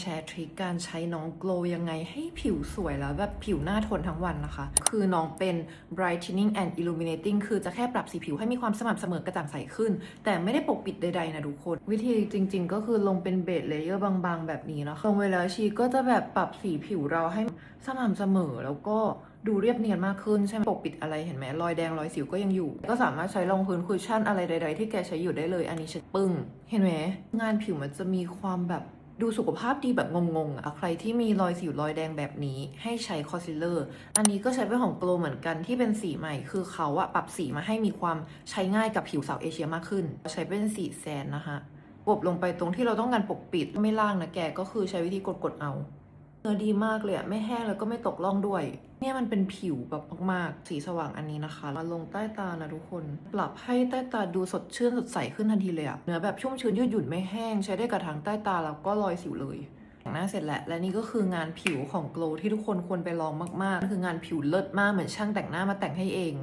แชร์ทริคการใช้น้องโกลยังไงให้ผิวสวยแล้วแบบผิวหน้าทนทั้งวันนะคะ คือน้องเป็น brightening and illuminating คือจะแค่ปรับสีผิวให้มีความสม่ำเสมอกระจ่างใสขึ้น แต่ไม่ได้ปกปิดใดๆนะทุกคน วิธีจริง ๆ ก็คือลงเป็นเบสเลเยอร์บางๆ แบบนี้นะคะลงไปแล้วชีก็จะแบบปรับสีผิวเราให้สม่ำเสมอแล้วก็ดูเรียบเนียนมากขึ้นใช่ไหมปกปิดอะไรเห็นไหมรอยแดงรอยสิวก็ยังอยู่ ก็สามารถใช้รองพื้นคุชชั่นอะไรใด ๆ ที่แกใช้อยู่ได้เลยอันนี้ฉันปึ้งเห็นไหมงานผิวมันจะมีความแบบ ดูสุขภาพดีแบบงงๆอะใครที่มีรอยสิวรอยแดงแบบนี้ ให้ใช้คอนซีลเลอร์ อันนี้ก็ใช้เป็นของโกลเหมือนกันที่เป็นสีใหม่ คือเขาอะปรับสีมาให้มีความใช้ง่ายกับผิวสาวเอเชียมากขึ้น ใช้เป็นสีแซนนะคะกบลงไปตรงที่เราต้องการปกปิดไม่ล่างนะแกก็คือใช้วิธีกดๆเอา เนื้อดีมากเลยอะไม่แห้งแล้วก็ไม่ตกล่องด้วย เนี่ยมันเป็นผิวแบบมากๆ สีสว่างอันนี้นะคะ มาลงใต้ตานะทุกคน ปรับให้ใต้ตาดูสดชื่นสดใสขึ้นทันทีเลยอะเนื้อแบบชุ่มชื้นยืดหยุ่นไม่แห้ง ใช้ได้กับทั้งใต้ตาแล้วก็รอยสิวเลยแต่งหน้าเสร็จแล้วและนี่ก็คืองานผิวของโกลที่ทุกคนควรไปลองมากๆ คืองานผิวเลิศมากเหมือนช่างแต่งหน้ามาแต่งให้เอง